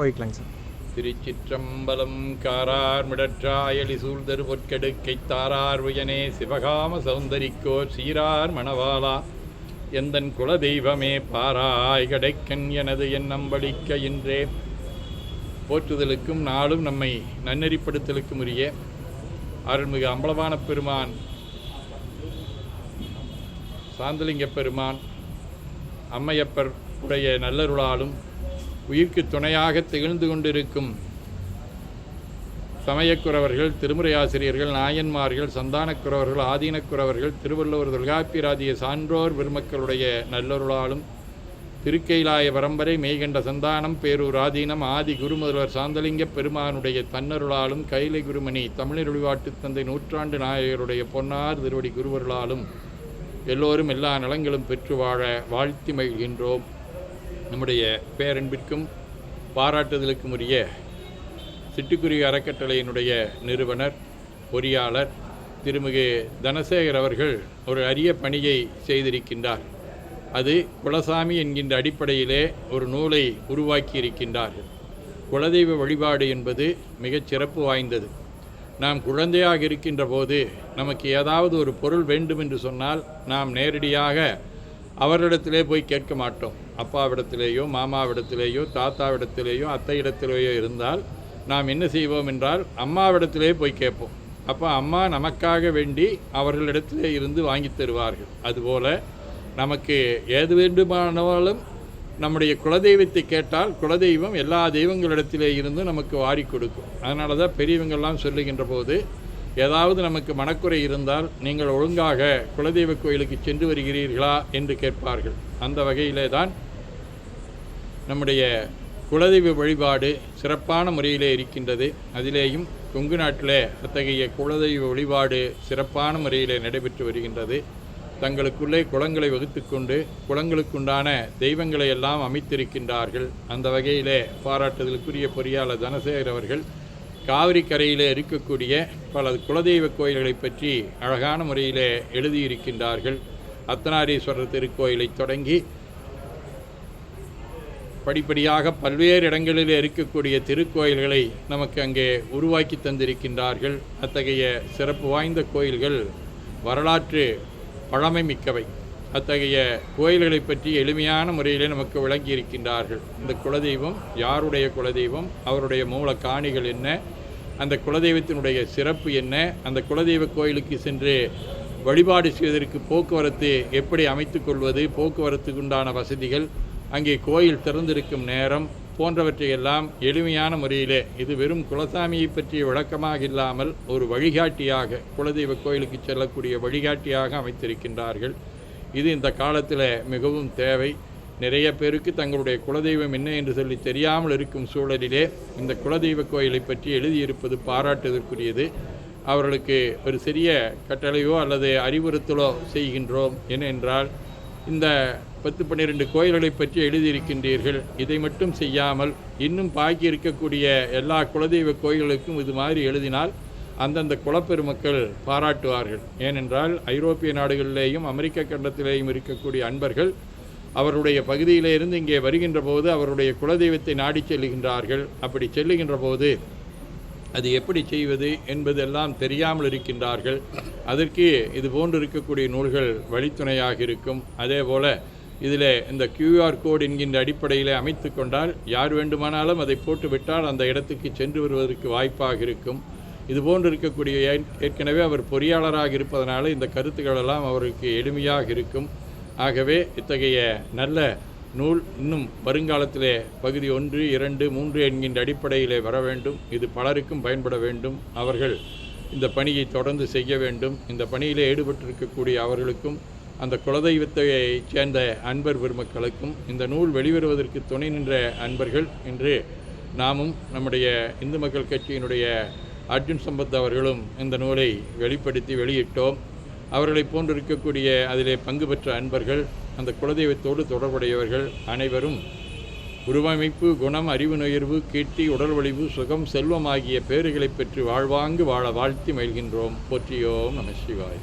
போய்க்கலாங்க sir. திருச்சிற்றம்பலம் காரார் மிடற்றாயலி சூழ்தரு பொற்கெடுக்கை தாரார் உயனே சிவகாம சௌந்தரிக்கோர் சீரார் மணவாளா. எந்தன் குலதெய்வமே பாராய் கடைக்கண் எனது என் நம்பளிக்க இன்றே. போற்றுதலுக்கும் நாளும் நம்மை நன்னெறிப்படுத்தலுக்கும் உரிய அருள்மிகு அம்பலவான பெருமான் சாந்தலிங்க பெருமான் அம்மையப்பர் உடைய நல்லருளாலும் உயிர்க்கு துணையாக திகழ்ந்து கொண்டிருக்கும் சமயக்குறவர்கள் திருமுறையாசிரியர்கள் நாயன்மார்கள் சந்தானக்குறவர்கள் ஆதீனக்குறவர்கள் திருவள்ளுவர் தொல்காப்பிராதிய சான்றோர் பெருமக்களுடைய நல்லொருளாலும் திருக்கைலாய பரம்பரை மெய்கண்ட சந்தானம் பேரூர் ஆதீனம் ஆதி குருமுதல்வர் சாந்தலிங்க பெருமானுடைய தன்னருளாலும் கைலை குருமணி தமிழருளிவாட்டு தந்தை நூற்றாண்டு நாயகருடைய பொன்னார் திருவடி குருவர்களாலும் எல்லோரும் எல்லா நலங்களும் பெற்று வாழ வாழ்த்தி மகிழ்கின்றோம். நம்முடைய பேரன்பிற்கும் பாராட்டுதலுக்கும் உரிய சிட்டுக்குருவி அறக்கட்டளையினுடைய நிறுவனர் பொறியாளர் திருமிகு தனசேகர் அவர்கள் ஒரு அரிய பணியை செய்திருக்கின்றார். அது குலசாமி என்கின்ற அடிப்படையிலே ஒரு நூலை உருவாக்கி இருக்கின்றார் குலதெய்வ வழிபாடு என்பது மிகச் சிறப்பு வாய்ந்தது. நாம் குழந்தையாக இருக்கின்ற போது நமக்கு ஏதாவது ஒரு பொருள் வேண்டும் என்று சொன்னால் நாம் நேரடியாக அவரிடத்திலே போய் கேட்க மாட்டோம். அப்பாவிடத்திலேயோ மாமாவிடத்திலேயோ தாத்தாவிடத்திலேயோ அத்தையிடத்திலேயோ இருந்தால் நாம் என்ன செய்வோம் என்றால் அம்மாவிடத்திலே போய் கேட்போம். அப்போ அம்மா நமக்காக வேண்டி அவர்களிடத்திலே இருந்து வாங்கி தருவார்கள். அதுபோல் நமக்கு ஏது வேண்டுமானாலும் நம்முடைய குலதெய்வத்தை கேட்டால் குலதெய்வம் எல்லா தெய்வங்களிடத்திலே இருந்து நமக்கு வாரி கொடுக்கும். அதனால தான் பெரியவங்கள்லாம் சொல்லுகின்ற போது ஏதாவது நமக்கு மனக்குறை இருந்தால் நீங்கள் ஒழுங்காக குலதெய்வ கோயிலுக்கு சென்று வருகிறீர்களா என்று கேட்பார்கள். அந்த வகையிலே தான் நம்முடைய குலதெய்வ வழிபாடு சிறப்பான முறையிலே இருக்கின்றது. அதிலேயும் கொங்கு நாட்டிலே அத்தகைய குலதெய்வ வழிபாடு சிறப்பான முறையிலே நடைபெற்று வருகின்றது. தங்களுக்குள்ளே குளங்களை வகுத்து கொண்டு குளங்களுக்குண்டான தெய்வங்களை எல்லாம் அமைத்திருக்கின்றார்கள். அந்த வகையிலே பாராட்டுதலுக்குரிய பொறியாளர் தனசேகர் அவர்கள் காவிரி கரையில் இருக்கக்கூடிய பல குலதெய்வ கோயில்களை பற்றி அழகான முறையிலே எழுதியிருக்கின்றார்கள். அத்தனாரீஸ்வரர் திருக்கோயிலை தொடங்கி படிப்படியாக பல்வேறு இடங்களில் இருக்கக்கூடிய திருக்கோயில்களை நமக்கு அங்கே உருவாக்கி தந்திருக்கின்றார்கள். அத்தகைய சிறப்பு வாய்ந்த கோயில்கள் வரலாற்று பழமை மிக்கவை. அத்தகைய கோயில்களை பற்றி எளிமையான முறையிலே நமக்கு விளங்கி இருக்கின்றார்கள் இந்த குலதெய்வம் யாருடைய குலதெய்வம்? அவருடைய மூல காணிகள் என்ன? அந்த குலதெய்வத்தினுடைய சிறப்பு என்ன? அந்த குலதெய்வ கோயிலுக்கு சென்று வழிபாடு செய்வதற்கு போக்குவரத்து எப்படி அமைத்து கொள்வது? போக்குவரத்துக்கு உண்டான வசதிகள் அங்கே கோயில் திறந்திருக்கும் நேரம் போன்றவற்றையெல்லாம் எளிமையான முறையிலே இது வெறும் குலசாமியை பற்றிய விளக்கமாக இல்லாமல் ஒரு வழிகாட்டியாக குலதெய்வ கோயிலுக்கு செல்லக்கூடிய வழிகாட்டியாக அமைத்திருக்கின்றார்கள். இது இந்த காலத்தில் மிகவும் தேவை. நிறைய பேருக்கு தங்களுடைய குலதெய்வம் என்ன என்று சொல்லி தெரியாமல் இருக்கும் சூழலிலே இந்த குலதெய்வ கோயிலை பற்றி எழுதியிருப்பது பாராட்டுவதற்குரியது அவர்களுக்கு ஒரு சிறிய கட்டளையோ அல்லது அறிவுறுத்தலோ செய்கின்றோம். ஏனென்றால் இந்த பத்து பன்னிரெண்டு கோயில்களை பற்றி எழுதியிருக்கின்றீர்கள். இதை மட்டும் செய்யாமல் இன்னும் பாக்கி இருக்கக்கூடிய எல்லா குலதெய்வ கோயில்களுக்கும் இது மாதிரி எழுதினால் அந்தந்த குலப்பெருமக்கள் பாராட்டுவார்கள். ஏனென்றால் ஐரோப்பிய நாடுகளிலேயும் அமெரிக்க கண்டத்திலேயும் இருக்கக்கூடிய அன்பர்கள் அவருடைய பகுதியிலிருந்து இங்கே வருகின்ற போது அவருடைய குலதெய்வத்தை நாடி செல்லுகின்றார்கள் அப்படி செல்லுகின்ற போது அது எப்படி செய்வது என்பதெல்லாம் தெரியாமல் இருக்கின்றார்கள். அதற்கு இது போன்று இருக்கக்கூடிய நூல்கள் வழித்துணையாக இருக்கும். அதே போல் இதில் இந்த கியூஆர் கோட் என்கின்ற அடிப்படையில் அமைத்து கொண்டால் யார் வேண்டுமானாலும் அதை போட்டுவிட்டால் அந்த இடத்துக்கு சென்று வருவதற்கு வாய்ப்பாக இருக்கும். இது போன்று இருக்கக்கூடிய ஏற்கனவே அவர் பொறியாளராக இருப்பதனால இந்த கருத்துக்களெல்லாம் அவருக்கு எளிமையாக இருக்கும். ஆகவே இத்தகைய நல்ல நூல் இன்னும் வருங்காலத்திலே பகுதி ஒன்று இரண்டு மூன்று என்கின்ற அடிப்படையிலே வர வேண்டும். இது பலருக்கும் பயன்பட வேண்டும். அவர்கள் இந்த பணியை தொடர்ந்து செய்ய வேண்டும். இந்த பணியிலே ஈடுபட்டிருக்கக்கூடிய அவர்களுக்கும் அந்த குலதெய்வத்தையைச் சேர்ந்த அன்பர் பெருமக்களுக்கும் இந்த நூல் வெளிவருவதற்கு துணை நின்ற அன்பர்கள் இன்று நாமும் நம்முடைய இந்து மக்கள் கட்சியினுடைய அர்ஜுன் சம்பத் அவர்களும் இந்த நூலை வெளிப்படுத்தி வெளியிட்டோம். அவர்களைப் போன்றிருக்கக்கூடிய அதிலே பங்கு பெற்ற அன்பர்கள் அந்த குலதெய்வத்தோடு தொடர்புடையவர்கள் அனைவரும் உருவமைப்பு குணம் அறிவு நுயர்வு கீர்த்தி உடல் வலிவு சுகம் செல்வம் ஆகிய பேறுகளைப் பெற்று வாழ்வாங்கு வாழ வாழ்த்தி மகிழ்கின்றோம். போற்றியோம் நம சிவாய்.